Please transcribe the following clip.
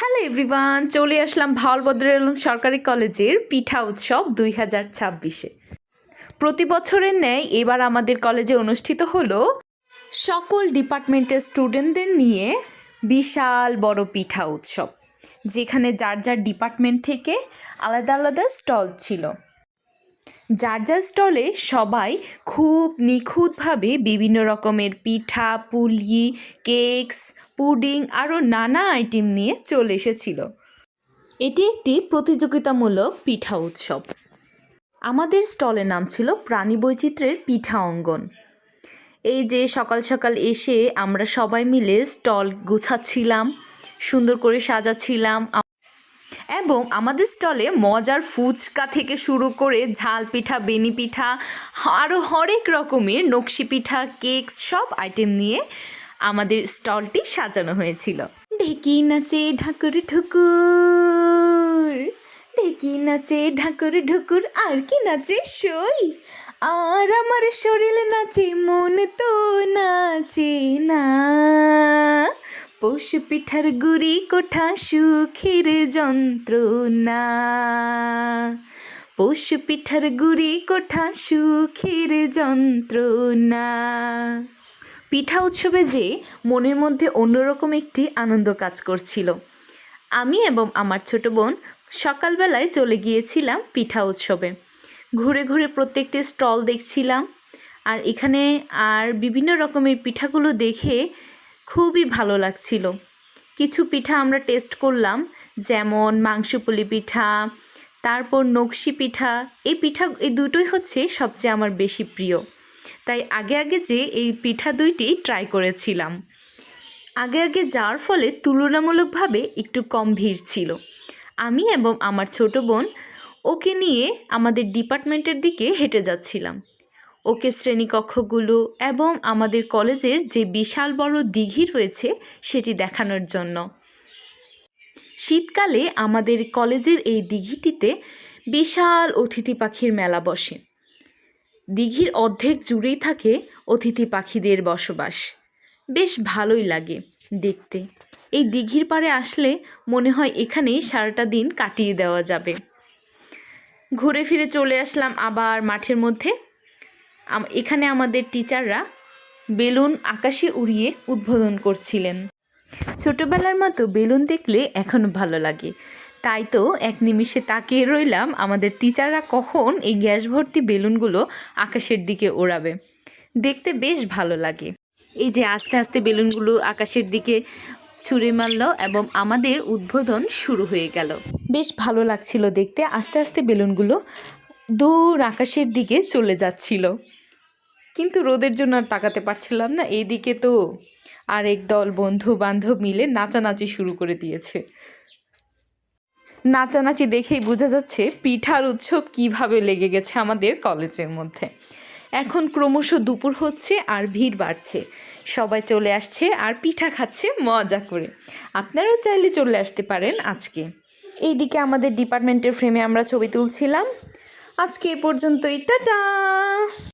Hello everyone চলে আসলাম ভাওলবদ্র আলম সরকারি কলেজের পিঠা উৎসব দুই হাজার ছাব্বিশে। প্রতি বছরের ন্যায় এবার আমাদের কলেজে অনুষ্ঠিত হলো সকল ডিপার্টমেন্টের স্টুডেন্টদের নিয়ে বিশাল বড় পিঠা উৎসব, যেখানে যার যার ডিপার্টমেন্ট থেকে আলাদা আলাদা স্টল ছিল। যার যার স্টলে সবাই খুব নিখুঁতভাবে বিভিন্ন রকমের পিঠা, পুলি, কেকস, পুডিং আরও নানা আইটেম নিয়ে চলে এসেছিল। এটি একটি প্রতিযোগিতামূলক পিঠা উৎসব। আমাদের স্টলের নাম ছিল প্রাণী বৈচিত্র্যের পিঠা অঙ্গন। এই যে সকাল সকাল এসে আমরা সবাই মিলে স্টল গুছাচ্ছিলাম, সুন্দর করে সাজাচ্ছিলাম এবং আমাদের স্টলে মজার ফুচকা থেকে শুরু করে ঝাল পিঠা, বেনি পিঠা আরও হরেক রকমের নকশি পিঠা কেক সব আইটেম নিয়ে আমাদের স্টলটি সাজানো হয়েছিল। ঢেকি নাচে ঢাকুর ঢুকুর, ঢেকি নাচে ঢাকুর ঢুকুর, আর কি নাচে সই? আর আমার শরীর নাচে, মন তো নাচে না। পশু পিঠার গুড়ি কোঠা সুখের যন্ত্রণা। পশু পিঠার গুড়ি কোঠা সুখের যন্ত্রণা। পিঠা উৎসবে যে মনের মধ্যে অন্যরকম একটি আনন্দ কাজ করছিল। আমি এবং আমার ছোট বোন সকালবেলায় চলে গিয়েছিলাম পিঠা উৎসবে। ঘুরে ঘুরে প্রত্যেকটি স্টল দেখছিলাম। আর এখানে আর বিভিন্ন রকমের পিঠাগুলো দেখে খুবই ভালো লাগছিল। কিছু পিঠা আমরা টেস্ট করলাম, যেমন মাংসপুলি পিঠা, তারপর নকশি পিঠা। এই পিঠা, এই দুটোই হচ্ছে সবচেয়ে আমার বেশি প্রিয়। তাই আগে আগে যে এই পিঠা দুইটি ট্রাই করেছিলাম। আগে আগে যাওয়ার ফলে তুলনামূলকভাবে একটু কম ভিড় ছিল। আমি এবং আমার ছোট বোন ওকে নিয়ে আমাদের ডিপার্টমেন্টের দিকে হেঁটে যাচ্ছিলাম। ওকে শ্রেণীকক্ষগুলো এবং আমাদের কলেজের যে বিশাল বড় দিঘি রয়েছে সেটি দেখানোর জন্য। শীতকালে আমাদের কলেজের এই দিঘিটিতে বিশাল অতিথি পাখির মেলা বসে। দিঘির অর্ধেক জুড়েই থাকে অতিথি পাখিদের বসবাস। বেশ ভালোই লাগে দেখতে। এই দিঘির পাড়ে আসলে মনে হয় এখানেই সারাটা দিন কাটিয়ে দেওয়া যাবে। ঘুরে ফিরে চলে আসলাম আবার মাঠের মধ্যে। এখানে আমাদের টিচাররা বেলুন আকাশে উড়িয়ে উদ্বোধন করছিলেন। ছোটবেলার মতো বেলুন দেখলে এখনও ভালো লাগে। তাই তো এক নিমিষে তাকিয়ে রইলাম আমাদের টিচাররা কখন এই গ্যাস ভর্তি বেলুনগুলো আকাশের দিকে ওড়াবে। দেখতে বেশ ভালো লাগে। এই যে আস্তে আস্তে বেলুনগুলো আকাশের দিকে ছুঁড়ে মারল এবং আমাদের উদ্বোধন শুরু হয়ে গেল। বেশ ভালো লাগছিল দেখতে, আস্তে আস্তে বেলুনগুলো দূর আকাশের দিকে চলে যাচ্ছিল। কিন্তু রোদের জন্য আর তাকাতে পারছিলাম না। এইদিকে তো আরেক দল বন্ধু বান্ধব মিলে নাচানাচি শুরু করে দিয়েছে। নাচানাচি দেখেই বোঝা যাচ্ছে পিঠার উৎসব কীভাবে লেগে গেছে আমাদের কলেজের মধ্যে। এখন ক্রমশ দুপুর হচ্ছে আর ভিড় বাড়ছে। সবাই চলে আসছে আর পিঠা খাচ্ছে মজা করে। আপনারাও চাইলে চলে আসতে পারেন আজকে। এইদিকে আমাদের ডিপার্টমেন্টের ফ্রেমে আমরা ছবি তুলছিলাম। আজকে এ পর্যন্তই। টাটা!